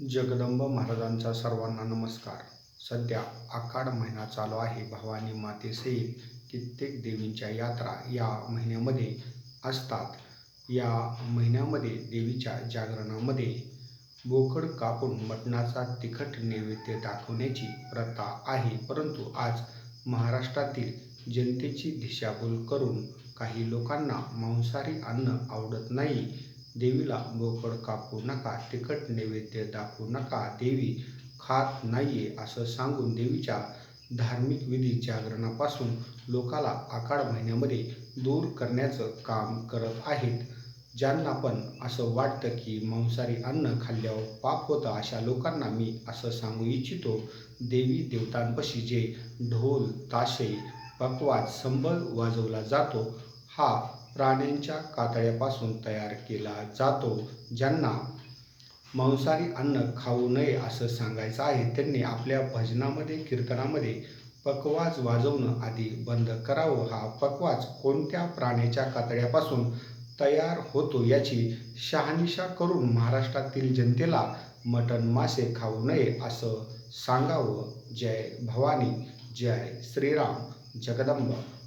जगदंब महाराजांचा सर्वांना नमस्कार. सध्या आखाड महिना चालू आहे. भवानी मातेसहित कित्येक देवींच्या यात्रा या महिन्यामध्ये असतात. या महिन्यामध्ये देवीच्या जागरणामध्ये बोकड कापून मटणाचा तिखट नैवेद्य दाखवण्याची प्रथा आहे. परंतु आज महाराष्ट्रातील जनतेची दिशाभूल करून काही लोकांना मांसाहारी अन्न आवडत नाही. देवीला बोकड कापू नका तिखट नैवेद्य दाखवू नका देवी खात नाहीये असं सांगून देवीच्या धार्मिक विधी जागरणापासून लोकाला आकाळ महिन्यामध्ये दूर करण्याचं काम करत आहेत. ज्यांना पण असं वाटतं की मांसाहारी अन्न खाल्ल्यावर पाप होतं अशा लोकांना मी असं सांगू इच्छितो देवी देवतांपाशी जे ढोल ताशे पकवाज संबळ वाजवला जातो हा प्राण्यांच्या कातड्यापासून तयार केला जातो. ज्यांना मांसाहारी अन्न खाऊ नये असं सांगायचं आहे त्यांनी आपल्या भजनामध्ये कीर्तनामध्ये पकवाज वाजवणं आधी बंद करावं. हा पकवाज कोणत्या प्राण्याच्या कातड्यापासून तयार होतो याची शहानिशा करून महाराष्ट्रातील जनतेला मटण मासे खाऊ नये असं सांगावं. जय भवानी जय श्रीराम जगदंब.